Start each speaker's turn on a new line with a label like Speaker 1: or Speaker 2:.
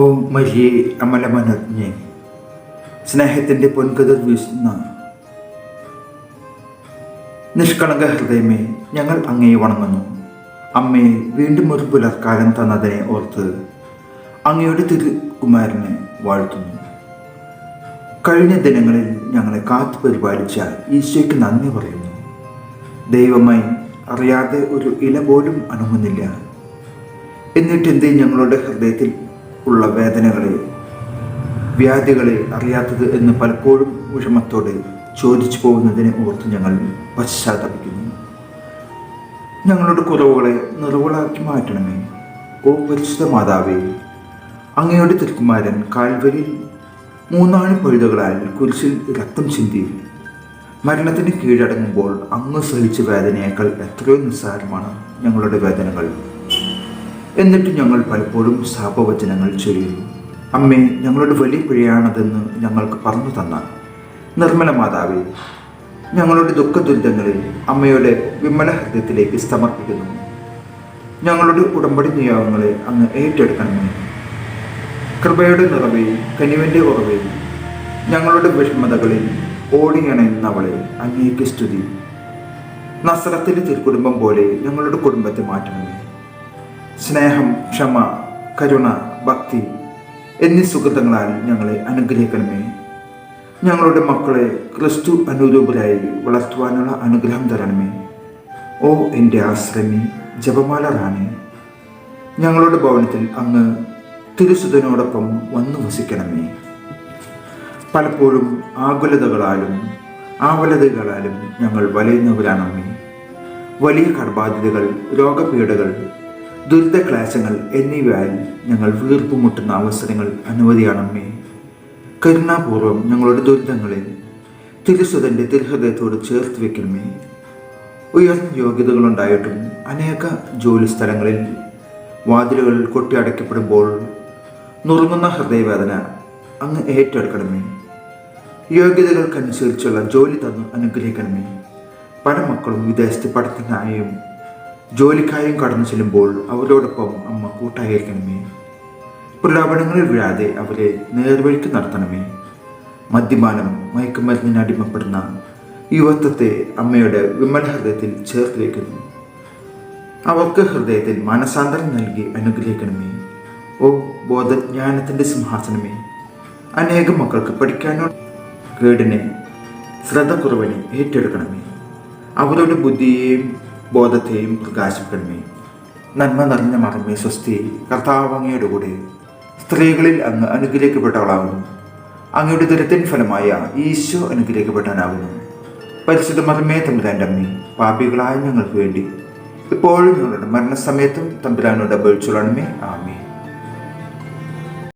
Speaker 1: ഓ മരിയെ അമലമനജ്ഞെ. സ്നേഹത്തിന്റെ പൊൻകതിർ വീശുന്ന നിഷ്കളങ്ക ഹൃദയമേ ഞങ്ങൾ അങ്ങയെ വണങ്ങുന്നു. അമ്മയെ വീണ്ടും ഒരു പുലർക്കാലം തന്നതിനെ ഓർത്ത് അങ്ങയുടെ തിരുകുമാരനെ വാഴ്ത്തുന്നു. കഴിഞ്ഞ ദിനങ്ങളിൽ ഞങ്ങളെ കാത്തു പരിപാലിച്ച ഈശോയ്ക്ക് നന്ദി പറയുന്നു. ദൈവമായി അറിയാതെ ഒരു ഇല പോലും അണങ്ങുന്നില്ല എന്നിട്ടെന്തേ ഞങ്ങളുടെ ഹൃദയത്തിൽ ഉള്ള വേദനകളെ വ്യാധികളെ അറിയാത്തത് എന്ന് പലപ്പോഴും വിഷമത്തോടെ ചോദിച്ചു പോകുന്നതിനെ ഓർത്ത് ഞങ്ങൾ പശ്ചാത്തപിക്കുന്നു. ഞങ്ങളുടെ കുറവുകളെ നിറവുകളാക്കി മാറ്റണമേ. ഓ പരിശുദ്ധ മാതാവേ അങ്ങയുടെ തിരുക്കുമാരൻ കാൽവരിൽ മൂന്നാണി പഴുതകളാൽ കുരിശിൽ രക്തം ചിന്തി. മരണത്തിന് കീഴടങ്ങുമ്പോൾ അങ്ങ് സഹിച്ച വേദനയേക്കാൾ എത്രയോ നിസ്സാരമാണ് ഞങ്ങളുടെ വേദനകൾ. എന്നിട്ട് ഞങ്ങൾ പലപ്പോഴും ശാപവചനങ്ങൾ ചൊല്ലുന്നു അമ്മേ ഞങ്ങളുടെ വലിയ പിഴയാണതെന്ന് ഞങ്ങൾക്ക് പറഞ്ഞു തന്ന നിർമ്മല മാതാവേ ഞങ്ങളുടെ ദുഃഖ ദുരിതങ്ങളിൽ അമ്മയുടെ വിമല ഹൃദയത്തിലേക്ക് സമർപ്പിക്കുന്നു. ഞങ്ങളുടെ ഉടമ്പടി നിയോഗങ്ങളെ അങ്ങ് ഏറ്റെടുക്കണമേ. കൃപയുടെ നിറവേ കനിവിന്റെ ഉറവേ ഞങ്ങളുടെ വിഷമതകളിൽ ഓടിയണയുന്നവളെ അങ്ങേക്ക് സ്തുതി. നസ്രത്തിന്റെ തിരുക്കുടുംബം പോലെ ഞങ്ങളുടെ കുടുംബത്തെ മാറ്റണമേ സ്നേഹം ക്ഷമ കരുണ ഭക്തി എന്നീ സുഹൃത്തങ്ങളാൽ ഞങ്ങളെ അനുഗ്രഹിക്കണമേ. ഞങ്ങളുടെ മക്കളെ ക്രിസ്തു അനുരൂപരായി വളർത്തുവാനുള്ള അനുഗ്രഹം തരണമേ. ഓ എന്റെ ആശ്രമി ജപമാല റാണി ഞങ്ങളുടെ ഭവനത്തിൽ അങ്ങ് തിരുസുതനോടൊപ്പം വന്നു വസിക്കണമേ. പലപ്പോഴും ആകുലതകളാലും ആവലതകളാലും ഞങ്ങൾ വലയുന്നവരാണമ്മേ. വലിയ കടബാധ്യതകൾ രോഗപീഠകൾ ദുരിതക്ലേശങ്ങൾ എന്നിവയാൽ ഞങ്ങൾ വീർപ്പുമുട്ടുന്ന അവസരങ്ങൾ അനുവദിയാണമ്മേ. കരുണാപൂർവം ഞങ്ങളുടെ ദുരിതങ്ങളെ തിരുസുതന്റെ തിരുഹൃദയത്തോട് ചേർത്ത് വെക്കണമേ. ഉയർന്ന യോഗ്യതകളുണ്ടായിട്ടും അനേക ജോലി സ്ഥലങ്ങളിൽ വാതിലുകൾ കൊട്ടിയടയ്ക്കപ്പെടുമ്പോൾ നുറുങ്ങുന്ന ഹൃദയവേദന അങ്ങ് ഏറ്റെടുക്കണമേ. യോഗ്യതകൾക്കനുസരിച്ചുള്ള ജോലി തന്നു അനുഗ്രഹിക്കണമേ. പല മക്കളും വിദേശത്ത് പഠനത്തിനായും ജോലിക്കായും കടന്നു ചെല്ലുമ്പോൾ അവരോടൊപ്പം അമ്മ കൂട്ടായിരിക്കണമേ. പ്രലോഭനങ്ങളിൽ വീഴാതെ അവരെ നേർവഴിക്ക് നടത്തണമേ. മദ്യപാനം മയക്കുമരുന്നിന് അടിമപ്പെടുന്ന യുവത്വത്തെ അമ്മയുടെ വിമല ഹൃദയത്തിൽ ചേർത്ത് വയ്ക്കുന്നു അവർക്ക് ഹൃദയത്തിൽ മനസാന്തരം നൽകി അനുഗ്രഹിക്കണമേ. ഓ ബോധജ്ഞാനത്തിന്റെ സിംഹാസനമേ. അനേകം മക്കൾക്ക് പഠിക്കാനോ കേടിനെ ശ്രദ്ധ കുറവിനെ ഏറ്റെടുക്കണമേ. അവരുടെ ബുദ്ധിയെയും ബോധത്തെയും പ്രകാശപ്പെടുമേ നന്മ നിറഞ്ഞ മറമേ സ്വസ്തി കർത്താവ് അങ്ങയുടെ കൂടെ. സ്ത്രീകളിൽ അങ്ങ് അനുഗ്രഹിക്കപ്പെട്ടവളാകുന്നു. അങ്ങയുടെ ദുരത്തിൻ ഫലമായ ഈശോ അനുഗ്രഹിക്കപ്പെട്ടവനാകുന്നു. പരിശുദ്ധ മറമേ തമ്പുരാന്റെ അമ്മി പാപികളായ ഞങ്ങൾക്ക് വേണ്ടി. ഇപ്പോഴും ഞങ്ങളുടെ മരണസമയത്തും തമ്പുരാനോട് അപേക്ഷിച്ചുള്ളണമേ ആമേ